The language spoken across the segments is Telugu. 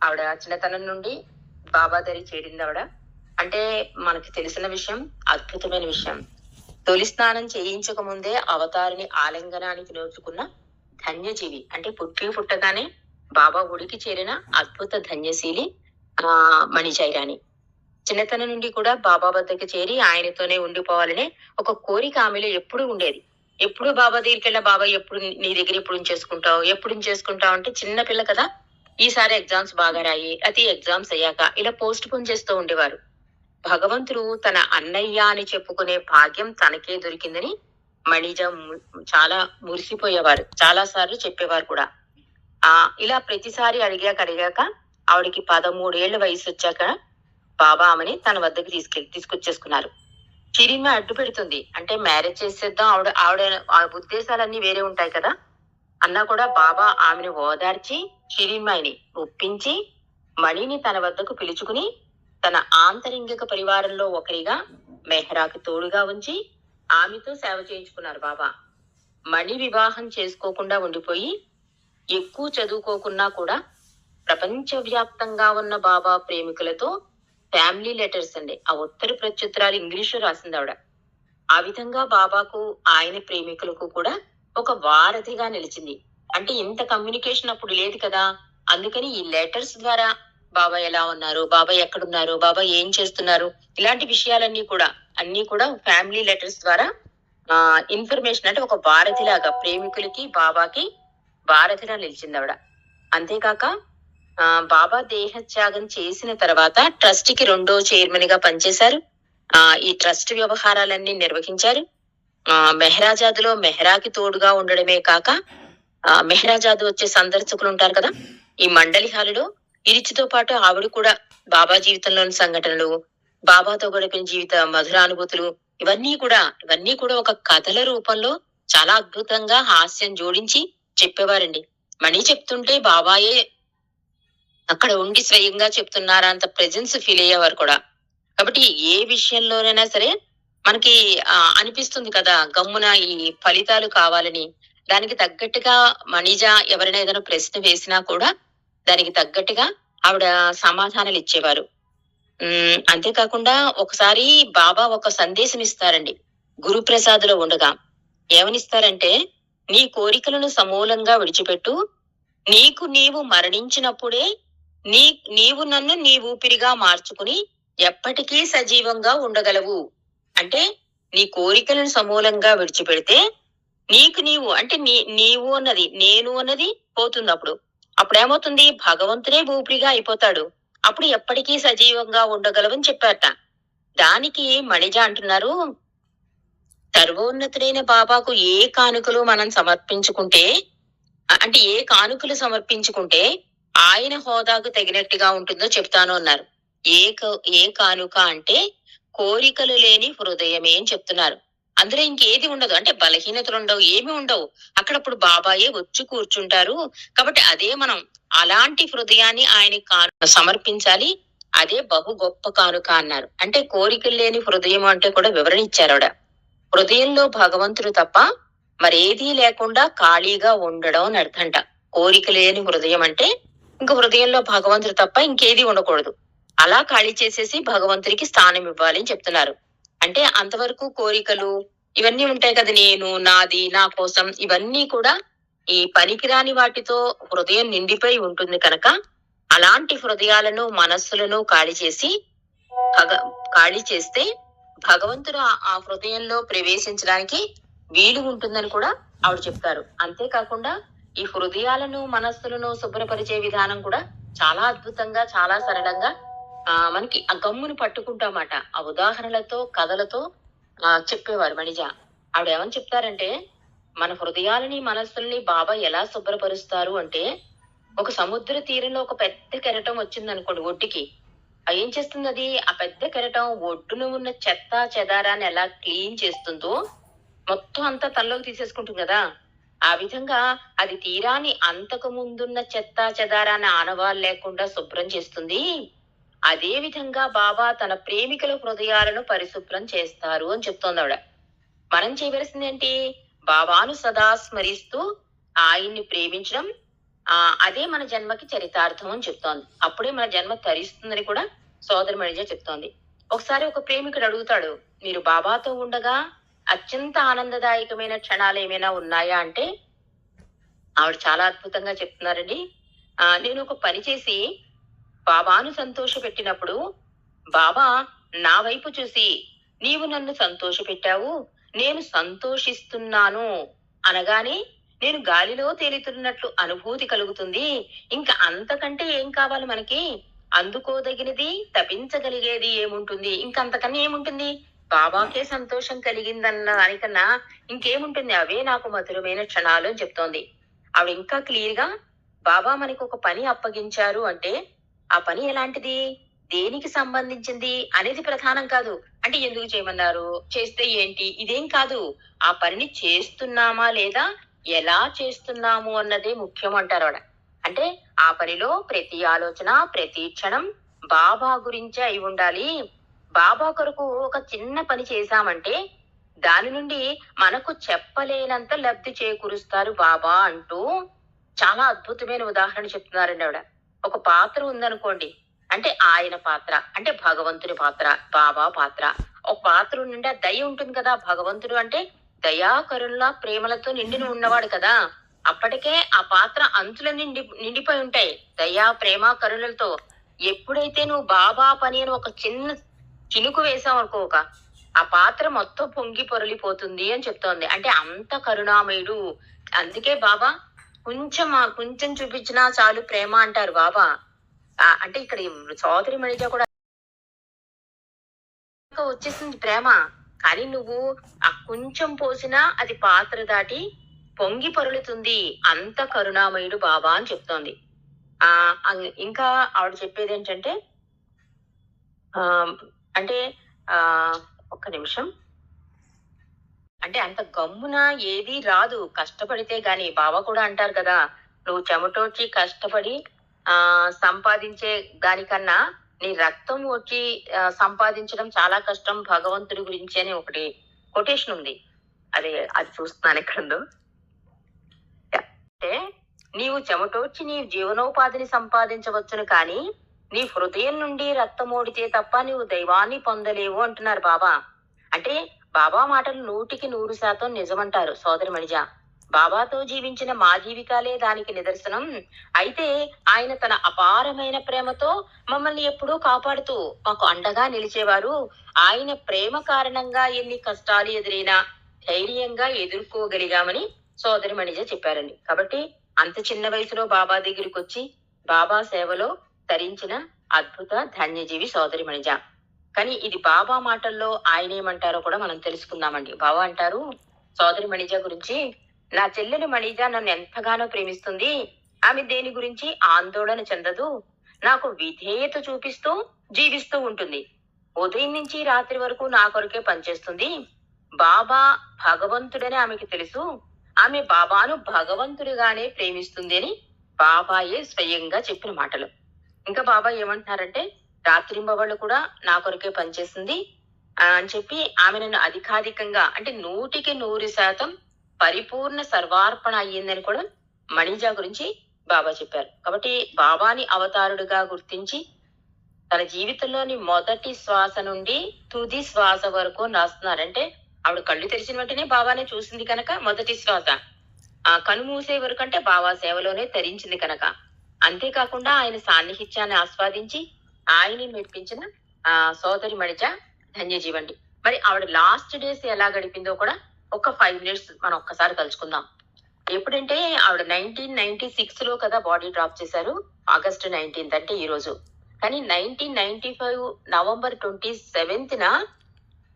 ఆవిడ చిన్నతనం నుండి బాబా దరి చేరింది ఆవిడ. అంటే మనకి తెలిసిన విషయం అద్భుతమైన విషయం. తొలి స్నానం చేయించక ముందే అవతారిని ఆలింగనానికి నోచుకున్న ధన్యజీవి అంటే పుట్టి పుట్టగానే బాబా గుడికి చేరిన అద్భుత ధన్యశీలి ఆ మణిజైరాణి చిన్నతనం నుండి కూడా బాబా వద్దకు చేరి ఆయనతోనే ఉండిపోవాలనే ఒక కోరిక ఆమెలో ఎప్పుడు ఉండేది. ఎప్పుడు బాబా దగ్గరికి వెళ్ళా బాబా ఎప్పుడు నీ దగ్గర ఎప్పుడు చేసుకుంటావు ఎప్పుడు చేసుకుంటావు అంటే చిన్న పిల్ల కదా ఈసారి ఎగ్జామ్స్ బాగా రాయి అది ఎగ్జామ్స్ అయ్యాక ఇలా పోస్ట్ పోన్ చేస్తూ ఉండేవారు. భగవంతుడు తన అన్నయ్య అని చెప్పుకునే భాగ్యం తనకే దొరికిందని మణిజ చాలా మురిసిపోయేవారు చాలా సార్లు చెప్పేవారు కూడా. ఆ ఇలా ప్రతిసారి అడిగాక అడిగాక ఆవిడకి పదమూడేళ్ళ వయసు వచ్చాక బాబా ఆమెని తన వద్దకు తీసుకెళ్ళి తీసుకొచ్చేసుకున్నారు. చిరిమ అడ్డు పెడుతుంది అంటే మ్యారేజ్ చేసేద్దాం ఆవిడ ఆవిడ ఆ ఉద్దేశాలన్నీ వేరే ఉంటాయి కదా. అన్నా కూడా బాబా ఆమెను ఓదార్చి చిరిమ్మాయిని ఒప్పించి మణిని తన వద్దకు పిలుచుకుని తన ఆంతరింగిక పరివారంలో ఒకరిగా మెహ్రాకి తోడుగా ఉంచి ఆమెతో సేవ చేయించుకున్నారు బాబా. మణి వివాహం చేసుకోకుండా ఉండిపోయి ఎక్కువ చదువుకోకున్నా కూడా ప్రపంచవ్యాప్తంగా ఉన్న బాబా ప్రేమికులతో ఫ్యామిలీ లెటర్స్ అండి. ఆ ఉత్తర ప్రత్యుత్తరాలు ఇంగ్లీష్ రాసింది ఆవిడ. ఆ విధంగా బాబాకు ఆయన ప్రేమికులకు కూడా ఒక వారధిగా నిలిచింది. అంటే ఇంత కమ్యూనికేషన్ అప్పుడు లేదు కదా. అందుకని ఈ లెటర్స్ ద్వారా బాబా ఎలా ఉన్నారు? బాబా ఎక్కడున్నారు? బాబా ఏం చేస్తున్నారు? ఇలాంటి విషయాలన్నీ కూడా అన్ని కూడా ఫ్యామిలీ లెటర్స్ ద్వారా ఆ ఇన్ఫర్మేషన్ అంటే ఒక వారధి లాగా ప్రేమికులకి బాబాకి వారధిలా నిలిచింది ఆవిడ అంతేకాక ఆ బాబా దేహత్యాగం చేసిన తర్వాత ట్రస్ట్కి రెండో చైర్మన్గా పనిచేశారు. ఆ ఈ ట్రస్ట్ వ్యవహారాలన్నీ నిర్వహించారు. మెహరాజాద్లో మెహరాకి తోడుగా ఉండడమే కాక ఆ మెహరాజాద్ వచ్చే సందర్శకులు ఉంటారు కదా? ఈ మండలి హాలులో ఇరిచితో పాటు ఆవిడ కూడా బాబా జీవితంలోని సంఘటనలు బాబాతో గడిపిన జీవిత మధురానుభూతులు ఇవన్నీ కూడా ఇవన్నీ కూడా ఒక కథల రూపంలో చాలా అద్భుతంగా హాస్యం జోడించి చెప్పేవారండి. మణి చెప్తుంటే బాబాయే అక్కడ ఉండి స్వయంగా చెప్తున్నారా అంత ప్రెజెన్స్ ఫీల్ అయ్యేవారు కూడా. కాబట్టి ఏ విషయంలోనైనా సరే మనకి ఆ, అనిపిస్తుంది కదా గమ్మున ఈ ఫలితాలు కావాలని. దానికి తగ్గట్టుగా మణిజ ఎవరైనా ఏదైనా ప్రశ్న వేసినా కూడా దానికి తగ్గట్టుగా ఆవిడ సమాధానాలు ఇచ్చేవారు. అంతేకాకుండా ఒకసారి బాబా ఒక సందేశం ఇస్తారండి. గురుప్రసాద్లో ఉండగా. ఏమనిస్తారంటే నీ కోరికలను సమూలంగా విడిచిపెట్టు. నీకు నీవు మరణించినప్పుడే నీ నీవు నన్ను నీ ఊపిరిగా మార్చుకుని ఎప్పటికీ సజీవంగా ఉండగలవు. అంటే నీ కోరికలను సమూలంగా విడిచిపెడితే నీకు నీవు అంటే నీ నీవు అన్నది నేను అన్నది పోతుంది అప్పుడు. అప్పుడు ఏమవుతుంది భగవంతుడే ఊపిరిగా అయిపోతాడు. అప్పుడు ఎప్పటికీ సజీవంగా ఉండగలవని చెప్పారట. దానికి మణిజ అంటున్నారు సర్వోన్నతుడైన బాబాకు ఏ కానుకలు మనం సమర్పించుకుంటే అంటే ఏ కానుకలు సమర్పించుకుంటే ఆయన హోదాకు తగినట్టుగా ఉంటుందో చెప్తాను అన్నారు. ఏ ఏ కానుక అంటే కోరికలు లేని హృదయమే అని చెప్తున్నారు. అందులో ఇంకేది ఉండదు. అంటే బలహీనతలు ఉండవు ఏమి ఉండవు. అక్కడప్పుడు బాబాయే వచ్చి కూర్చుంటారు. కాబట్టి అదే మనం అలాంటి హృదయాన్ని ఆయన సమర్పించాలి. అదే బహు గొప్ప కానుక అన్నారు. అంటే కోరికలు లేని హృదయం అంటే కూడా వివరణ ఇచ్చారు ఆవిడ. హృదయంలో భగవంతుడు తప్ప మరేదీ లేకుండా ఖాళీగా ఉండడం అని అర్థంట. కోరిక లేని హృదయం అంటే ఇంక హృదయంలో భగవంతుడు తప్ప ఇంకేది ఉండకూడదు. అలా ఖాళీ చేసేసి భగవంతుడికి స్థానం ఇవ్వాలి అని చెప్తున్నారు. అంటే అంతవరకు కోరికలు ఇవన్నీ ఉంటాయి కదా నేను నాది నా కోసం ఇవన్నీ కూడా ఈ పనికిరాని వాటితో హృదయం నిండిపోయి ఉంటుంది కనుక అలాంటి హృదయాలను మనస్సులను ఖాళీ చేసి భగ ఖాళీ చేస్తే భగవంతుడు ఆ- ఆ హృదయంలో ప్రవేశించడానికి వీలు ఉంటుందని కూడా ఆవిడ చెప్తారు. అంతేకాకుండా ఈ హృదయాలను మనస్సులను శుభ్రపరిచే విధానం కూడా చాలా అద్భుతంగా చాలా సరళంగా ఆ మనకి ఆ గమ్మును పట్టుకుంటామాట. ఆ ఉదాహరణలతో కథలతో ఆ చెప్పేవారు మణిజ. ఆవిడ ఏమని చెప్తారంటే మన హృదయాలని మనస్సుల్ని బాబా ఎలా శుభ్రపరుస్తారు అంటే ఒక సముద్ర తీరంలో ఒక పెద్ద కెరటం వచ్చింది అనుకోండి ఒడ్డుకి ఏం చేస్తుంది అది ఆ పెద్ద కెరటం ఒడ్డున ఉన్న చెత్త చెదారాన్ని ఎలా క్లీన్ చేస్తుందో మొత్తం అంతా తనలోకి తీసేసుకుంటుంది కదా. ఆ విధంగా అది తీరాన్ని అంతకు ముందున్న చెత్త చెదారాన్ని ఆనవాళ్ళు లేకుండా శుభ్రం చేస్తుంది. అదే విధంగా బాబా తన ప్రేమికుల హృదయాలను పరిశుభ్రం చేస్తారు అని చెప్తోంది ఆవిడ. మనం చేయవలసింది ఏంటి బాబాను సదా స్మరిస్తూ ఆయన్ని ప్రేమించడం ఆ అదే మన జన్మకి చరితార్థం అని చెప్తోంది. అప్పుడే మన జన్మ తరిస్తుందని కూడా సోదరి మణిజ చెప్తోంది. ఒకసారి ఒక ప్రేమికుడు అడుగుతాడు మీరు బాబాతో ఉండగా అత్యంత ఆనందదాయకమైన క్షణాలు ఏమైనా ఉన్నాయా? అంటే ఆవిడ చాలా అద్భుతంగా చెప్తున్నారండి. ఆ నేను ఒక పని చేసి బాబాను సంతోషపెట్టినప్పుడు బాబా నా వైపు చూసి నీవు నన్ను సంతోష పెట్టావు నేను సంతోషిస్తున్నాను అనగానే నేను గాలిలో తేలుతున్నట్లు అనుభూతి కలుగుతుంది ఇంకా అంతకంటే ఏం కావాలి మనకి? అందుకోదగినది తపించగలిగేది ఏముంటుంది? ఇంకంతకన్నా ఏముంటుంది? బాబాకే సంతోషం కలిగిందన్న దానికన్నా ఇంకేముంటుంది? అవే నాకు మధురమైన క్షణాలు అని చెప్తోంది. ఆవిడ ఇంకా క్లియర్గా బాబా మనకు ఒక పని అప్పగించారు అంటే ఆ పని ఎలాంటిది? దేనికి సంబంధించింది అనేది ప్రధానం కాదు. అంటే ఎందుకు చేయమన్నారు? చేస్తే ఏంటి? ఇదేం కాదు. ఆ పనిని చేస్తున్నామా లేదా? ఎలా చేస్తున్నాము అన్నదే ముఖ్యం అంటారు ఆడ అంటే ఆ పనిలో ప్రతి ఆలోచన ప్రతి క్షణం బాబా గురించే అయి ఉండాలి. బాబా కొరకు ఒక చిన్న పని చేశామంటే దాని నుండి మనకు చెప్పలేనంత లబ్ధి చేకూరుస్తారు బాబా అంటూ చాలా అద్భుతమైన ఉదాహరణ చెప్తున్నారండి ఆవిడ. ఒక పాత్ర ఉందనుకోండి. అంటే ఆయన పాత్ర అంటే భగవంతుని పాత్ర బాబా పాత్ర. ఒక పాత్ర నిండా దయ ఉంటుంది కదా. భగవంతుడు అంటే దయాకరుణ ప్రేమలతో నిండిన ఉన్నవాడు కదా. అప్పటికే ఆ పాత్ర అంచుల నిండి నిండిపోయి ఉంటాయి. దయా ప్రేమ కరుణలతో. ఎప్పుడైతే నువ్వు బాబా పని అని ఒక చిన్న చినుకు వేసావు ఆ పాత్ర మొత్తం పొంగి పొరలిపోతుంది అని చెప్తోంది. అంటే అంత కరుణామయుడు. అందుకే బాబా కొంచెం కొంచెం చూపించినా చాలు ప్రేమ అంటారు బాబా. అంటే ఇక్కడ సోదరి మణిజ కూడా వచ్చేసింది ప్రేమ. కానీ నువ్వు ఆ కొంచెం పోసినా అది పాత్ర దాటి పొంగి పొరులుతుంది. అంత కరుణామయుడు బాబా అని చెప్తోంది. ఆ ఇంకా ఆవిడ చెప్పేది ఏంటంటే ఆ అంటే ఆ ఒక్క నిమిషం. అంటే అంత గమ్మున ఏది రాదు. కష్టపడితే గాని బావ కూడా అంటారు కదా నువ్వు చెమటోడ్చి కష్టపడి ఆ సంపాదించే దానికన్నా నీ రక్తం వచ్చి సంపాదించడం చాలా కష్టం భగవంతుడి గురించి అని ఒకటి కొటేషన్ ఉంది. అదే అది చూస్తున్నాను ఇక్కడ అంటే నీవు చెమటోడ్చి నీ జీవనోపాధిని సంపాదించవచ్చును కానీ నీ హృదయం నుండి రక్తం ఓడితే తప్ప నీవు దైవాన్ని పొందలేవు అంటున్నారు బాబా. అంటే బాబా మాటలు నూటికి నూరు శాతం నిజమంటారు సోదరి మణిజ. బాబాతో జీవించిన మా జీవికాలే దానికి నిదర్శనం. అయితే ఆయన తన అపారమైన ప్రేమతో మమ్మల్ని ఎప్పుడూ కాపాడుతూ మాకు అండగా నిలిచేవారు. ఆయన ప్రేమ కారణంగా ఎన్ని కష్టాలు ఎదురైనా ధైర్యంగా ఎదుర్కోగలిగామని సోదరి మణిజ చెప్పారండి. కాబట్టి అంత చిన్న వయసులో బాబా దగ్గరికి వచ్చి బాబా సేవలో తరించిన అద్భుత ధన్యజీవి సోదరి మణిజ. కానీ ఇది బాబా మాటల్లో ఆయన ఏమంటారో కూడా మనం తెలుసుకుందామండి. బాబా అంటారు సోదరి మణిజ గురించి నా చెల్లెలు మణిజ నన్ను ఎంతగానో ప్రేమిస్తుంది. ఆమె దేని గురించి ఆందోళన చెందదు. నాకు విధేయత చూపిస్తూ జీవిస్తూ ఉంటుంది. ఉదయం నుంచి రాత్రి వరకు నా కొరకే పనిచేస్తుంది. బాబా భగవంతుడని ఆమెకి తెలుసు. ఆమె బాబాను భగవంతుడిగానే ప్రేమిస్తుంది అని బాబాయే స్వయంగా చెప్పిన మాటలు. ఇంకా బాబా ఏమంటున్నారంటే రాత్రింబవళ్ళు కూడా నా కొరకే పనిచేసింది. అని చెప్పి ఆమె నన్ను అధికాధికంగా అంటే నూటికి నూరు శాతం పరిపూర్ణ సర్వార్పణ అయ్యిందని కూడా మణిజా గురించి బాబా చెప్పారు. కాబట్టి బాబాని అవతారుడుగా గుర్తించి తన జీవితంలోని మొదటి శ్వాస నుండి తుది శ్వాస వరకు నాస్తున్నారంటే ఆవిడ కళ్ళు తెరిచిన వెంటనే బాబానే చూసింది కనుక మొదటి శ్వాస. ఆ కను మూసే వరకు అంటే బాబా సేవలోనే తరించింది కనుక. అంతేకాకుండా ఆయన సాన్నిహిత్యాన్ని ఆస్వాదించి ఆయన్ని మెప్పించిన ఆ సోదరి మడిచ ధన్యజీవండి. మరి ఆవిడ లాస్ట్ డేస్ ఎలా గడిపిందో కూడా ఒక ఫైవ్ మినిట్స్ మనం ఒక్కసారి కలుసుకుందాం. ఎప్పుడంటే ఆవిడ నైన్టీన్ నైన్టీ సిక్స్లో కదా బాడీ డ్రాప్ చేశారు ఆగస్ట్ నైన్టీన్త్ అంటే ఈ రోజు. కానీ nineteen ninety five November twenty seventh న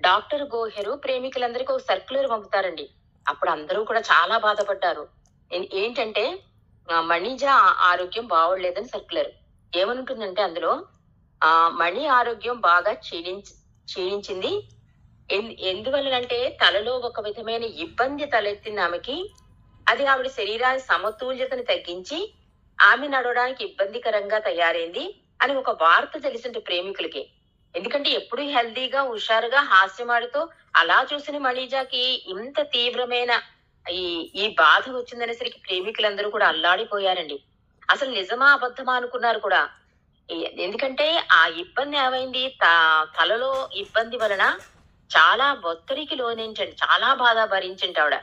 డాక్టర్ గోహెరు ప్రేమికులందరికీ ఒక సర్క్యులర్ పంపుతారండి. అప్పుడు అందరూ కూడా చాలా బాధపడ్డారు. ఏంటంటే మణిజ ఆరోగ్యం బాగోలేదని సర్క్యులర్ ఏమనుంటుందంటే అందులో ఆ మణి ఆరోగ్యం బాగా క్షీణించి క్షీణించింది. ఎన్- ఎందువల్లనంటే తలలో ఒక విధమైన ఇబ్బంది తలెత్తింది ఆమెకి. అది ఆవిడ శరీరాన్ని సమతుల్యతను తగ్గించి ఆమె నడవడానికి ఇబ్బందికరంగా తయారైంది అని ఒక వార్త తెలిసింది ప్రేమికులకి. ఎందుకంటే ఎప్పుడు హెల్దీగా హుషారుగా హాస్యమాడుతూ అలా చూసిన మణిజాకి ఇంత తీవ్రమైన ఈ ఈ బాధ వచ్చిందనేసరికి ప్రేమికులందరూ కూడా అల్లాడిపోయారండి. అసలు నిజమా అబద్ధమా అనుకున్నారు కూడా. ఎందుకంటే ఆ ఇబ్బంది ఏమైంది? త- తలలో ఇబ్బంది వలన చాలా ఒత్తిడికి లోనించండి చాలా బాధ భరించండి ఆవిడ.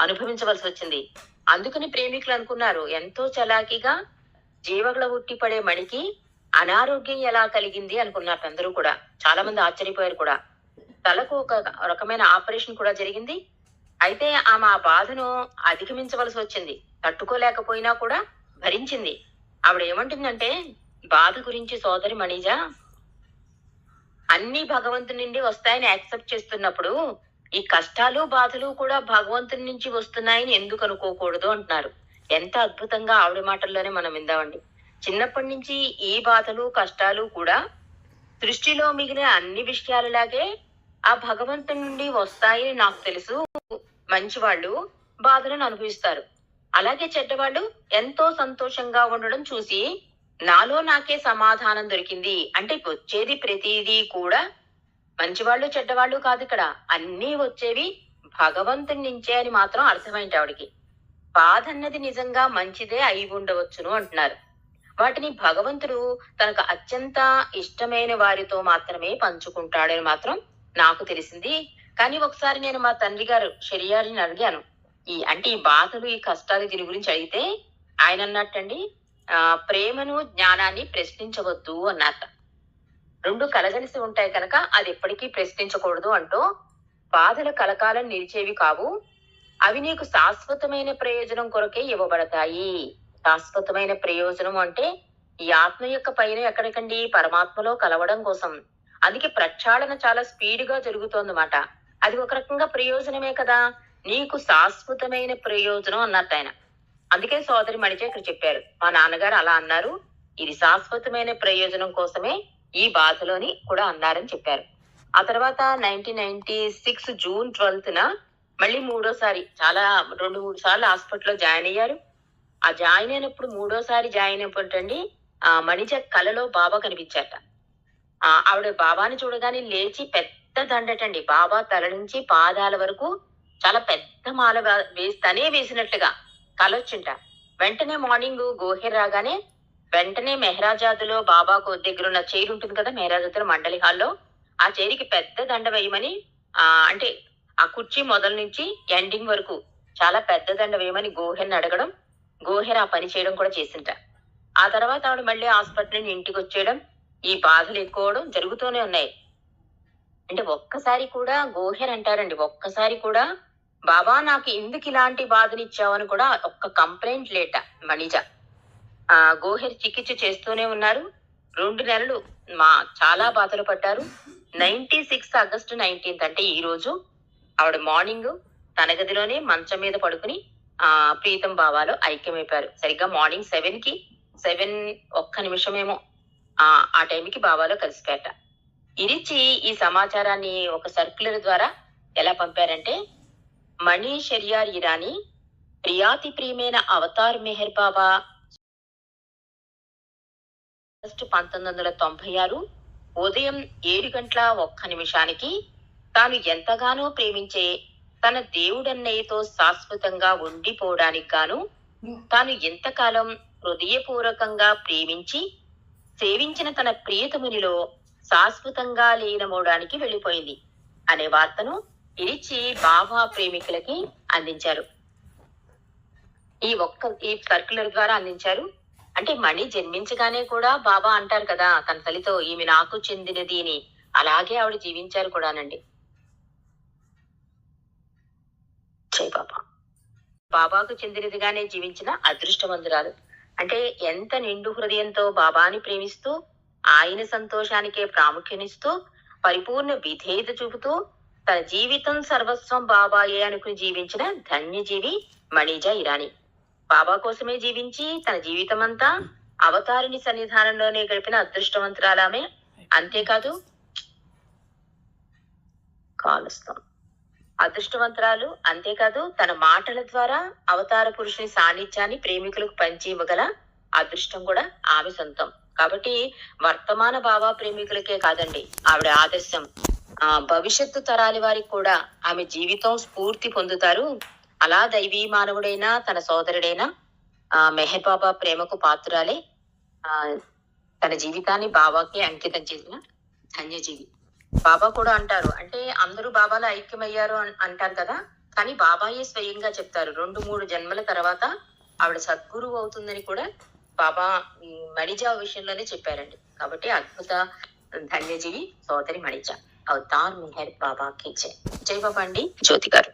అనుభవించవలసి వచ్చింది. అందుకని ప్రేమికులు అనుకున్నారు. ఎంతో చలాకీగా జీవగల ఉట్టిపడే మణికి అనారోగ్యం ఎలా కలిగింది అనుకున్నారు అందరూ కూడా. చాలా మంది ఆశ్చర్యపోయారు కూడా. తలకు ఒక రకమైన ఆపరేషన్ కూడా జరిగింది. అయితే ఆమె ఆ బాధను అధిగమించవలసి వచ్చింది. తట్టుకోలేకపోయినా కూడా భరించింది. ఆవిడ ఏమంటుందంటే బాధ గురించి సోదరి మణిజ అన్ని భగవంతుని నుండి వస్తాయని యాక్సెప్ట్ చేస్తున్నప్పుడు ఈ కష్టాలు బాధలు కూడా భగవంతుని నుంచి వస్తున్నాయని ఎందుకు అనుకోకూడదు అంటున్నారు. ఎంత అద్భుతంగా ఆవిడ మాటల్లోనే మనం విందామండి. చిన్నప్పటి నుంచి ఈ బాధలు కష్టాలు కూడా సృష్టిలో మిగిలిన అన్ని విషయాలలాగే ఆ భగవంతుని నుండి వస్తాయని నాకు తెలుసు. మంచి వాళ్ళు బాధలను అనుభవిస్తారు. అలాగే చెడ్డవాళ్ళు ఎంతో సంతోషంగా ఉండడం చూసి నాలో నాకే సమాధానం దొరికింది. అంటే వచ్చేది ప్రతిదీ కూడా మంచివాళ్ళు చెడ్డవాళ్ళు కాదు ఇక్కడ. అన్నీ వచ్చేవి భగవంతుని నుంచే అని మాత్రం అర్థమైంది ఆవిడికి. బాధ అన్నది నిజంగా మంచిదే అయి ఉండవచ్చును అంటున్నారు. వాటిని భగవంతుడు తనకు అత్యంత ఇష్టమైన వారితో మాత్రమే పంచుకుంటాడని మాత్రం నాకు తెలిసింది. కానీ ఒకసారి నేను మా తండ్రి గారు షరియారిని అడిగాను. ఈ అంటే ఈ బాధలు ఈ కష్టాలు దీని గురించి అడిగితే ఆయన అన్నట్టండి ప్రేమను జ్ఞానాన్ని ప్రశ్నించవద్దు అన్నట్ట రెండు కలగలిసి ఉంటాయి కనుక అది ఎప్పటికీ ప్రశ్నించకూడదు అంటూ బాధల కలకాలం నిలిచేవి కావు. అవి నీకు శాశ్వతమైన ప్రయోజనం కొరకే ఇవ్వబడతాయి. శాశ్వతమైన ప్రయోజనం అంటే ఈ ఆత్మ యొక్క పైన ఎక్కడికండి పరమాత్మలో కలవడం కోసం. అందుకే ప్రక్షాళన చాలా స్పీడ్గా జరుగుతోందన్నమాట. అది ఒక రకంగా ప్రయోజనమే కదా. నీకు శాశ్వతమైన ప్రయోజనం అన్నట్టు ఆయన. అందుకే సోదరి మణిజ ఇక్కడ చెప్పారు. మా నాన్నగారు అలా అన్నారు. ఇది శాశ్వతమైన ప్రయోజనం కోసమే ఈ బాధలోని కూడా అన్నారని చెప్పారు. ఆ తర్వాత nineteen ninety six June twelfth మళ్ళీ మూడోసారి చాలా రెండు మూడు సార్లు హాస్పిటల్లో జాయిన్ అయ్యారు. ఆ జాయిన్ అయినప్పుడు మూడోసారి జాయిన్ అయినప్పుడు ఆ మణిజ కలలో బాబా కనిపించారట. ఆవిడ బాబాని చూడగానే లేచి పెద్ద దండటండి. బాబా తల నుంచి పాదాల వరకు చాలా పెద్ద మాల వేస్తానే వేసి తనే వేసినట్లుగా. కలొచ్చింట వెంటనే మార్నింగ్ గోహెర్ రాగానే వెంటనే మెహరాజాదులో బాబాకు దగ్గర ఉన్న చైర్ ఉంటుంది కదా మెహరాజాదుల మండలి హాల్లో. ఆ చైర్కి పెద్ద దండ వేయమని ఆ అంటే ఆ కుర్చీ మొదల నుంచి ఎండింగ్ వరకు చాలా పెద్ద దండ వేయమని గోహెర్ని అడగడం గోహెర్ ఆ పని చేయడం కూడా చేసింట. ఆ తర్వాత ఆవిడ మళ్ళీ హాస్పిటల్ నుండి ఇంటికి వచ్చేయడం ఈ బాధలు ఎక్కువడం జరుగుతూనే ఉన్నాయి. అంటే ఒక్కసారి కూడా గోహెర్ అంటారండి ఒక్కసారి కూడా బాబా నాకు ఎందుకు ఇలాంటి బాధనిచ్చావని కూడా ఒక్క కంప్లైంట్ లేట మణిజ. ఆ గోహెర్ చికిత్స చేస్తూనే ఉన్నారు. రెండు నెలలు మా చాలా బాధలు పడ్డారు. నైన్టీ సిక్స్ ఆగస్టు నైన్టీన్త్ అంటే ఈ రోజు. ఆవిడ మార్నింగ్ తన గదిలోనే మంచం మీద పడుకుని ఆ ప్రీతం బాబాలో ఐక్యమైపోయారు. సరిగ్గా మార్నింగ్ సెవెన్కి సెవెన్ ఒక్క నిమిషమేమో ఆ ఆ టైంకి బాబాలో కలిసిపోయాట ఇరిచి ఈ సమాచారాన్ని ఒక సర్క్యులర్ ద్వారా ఎలా పంపారంటే మణి షెరియార్ ఇరానీ ప్రియాతి ప్రియమైన అవతార్ మెహర్ బాబా ఆగస్టు పంతొమ్మిది వందల తొంభై ఆరు ఉదయం ఏడు గంటల ఒక్క నిమిషానికి తాను ఎంతగానో ప్రేమించే తన దేవుడన్నయ్యతో శాశ్వతంగా ఉండిపోవడానికి గాను తాను ఎంతకాలం హృదయపూర్వకంగా ప్రేమించి సేవించిన తన ప్రియతమునిలో శాశ్వతంగా లీనమవడానికి వెళ్ళిపోయింది. అనే వార్తను ఇరిచి బాబా ప్రేమికులకి అందించారు. ఈ ఒక్క ఈ సర్క్యులర్ ద్వారా అందించారు. అంటే మణి జన్మించగానే కూడా బాబా అంటారు కదా తన తల్లితో ఈమె నాకు చెందినది అని. అలాగే ఆవిడ జీవించారు కూడానండి. జై బాబా. బాబాకు చెందినదిగానే జీవించిన అదృష్టవంతురాలు. అంటే ఎంత నిండు హృదయంతో బాబాని ప్రేమిస్తూ ఆయన సంతోషానికే ప్రాముఖ్యనిస్తూ పరిపూర్ణ విధేయత చూపుతూ తన జీవితం సర్వస్వం బాబాయే అనుకుని జీవించిన ధన్యజీవి మణిజ ఇరానీ. బాబా కోసమే జీవించి తన జీవితం అంతా అవతారిని సన్నిధానంలోనే గడిపిన అదృష్టవంతురాలామే. అంతేకాదు కాలుస్తాం. అదృష్టవంతురాలు అంతేకాదు తన మాటల ద్వారా అవతార పురుషుని సాన్నిధ్యాన్ని ప్రేమికులకు పంచి ఇవ్వగల అదృష్టం కూడా ఆమె సొంతం. కాబట్టి వర్తమాన బాబా ప్రేమికులకే కాదండి ఆవిడ ఆదర్శం. ఆ భవిష్యత్తు తరాలి వారికి కూడా ఆమె జీవితం స్ఫూర్తి పొందుతారు. అలా దైవీ మానవుడైనా తన సోదరుడైనా ఆ మెహర్ బాబా ప్రేమకు పాత్రాలే ఆ తన జీవితాన్ని బాబాకి అంకితం చేసిన ధన్యజీవి. బాబా కూడా అంటారు అంటే అందరూ బాబాలో ఐక్యమయ్యారు అంటారు కదా కానీ బాబాయే స్వయంగా చెప్తారు రెండు మూడు జన్మల తర్వాత ఆవిడ సద్గురువు అవుతుందని కూడా బాబా మణిజా విషయంలోనే చెప్పారండి. కాబట్టి అద్భుత ధన్యజీవి సోదరి మణిజా. అవతార్ మెహర్ బాబా కి జై జై బాబా అండి. జ్యోతి గారు.